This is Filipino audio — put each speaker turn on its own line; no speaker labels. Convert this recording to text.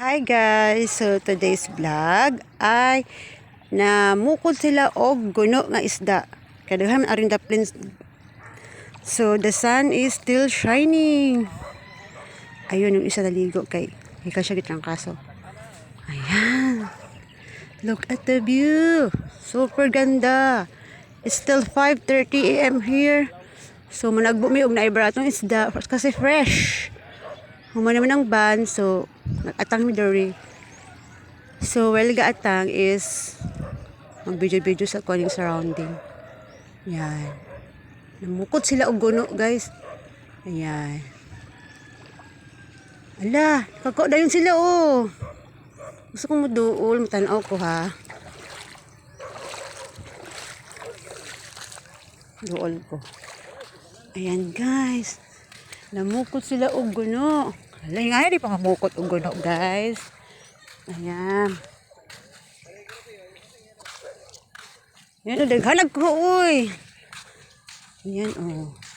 Hi guys! So today's vlog ay namukod sila og guno nga isda. Kaduhan arin the plains. So the sun is still shining. Ayun yung isa naligo kay ikaw siya gitang kaso. Ayan. Look at the view. Super ganda. It's still 5.30 a.m. here. So managbumi og naibra isda kasi fresh. Humana naman ang ban, so nag-atang mi. So well gaatang is mag-video-video sa kuning surrounding. Yan. Namukot sila og guno, guys. Ayan. Ala, kako dayon sila oh. Gusto kong muduol, matanaw ko ha. Duol ko. Ayan guys. Namukot sila og guno. Alay nga, di pa mamukot og guno, guys. Ayan. Yan, daghanag ko, uy. Ayan, oh.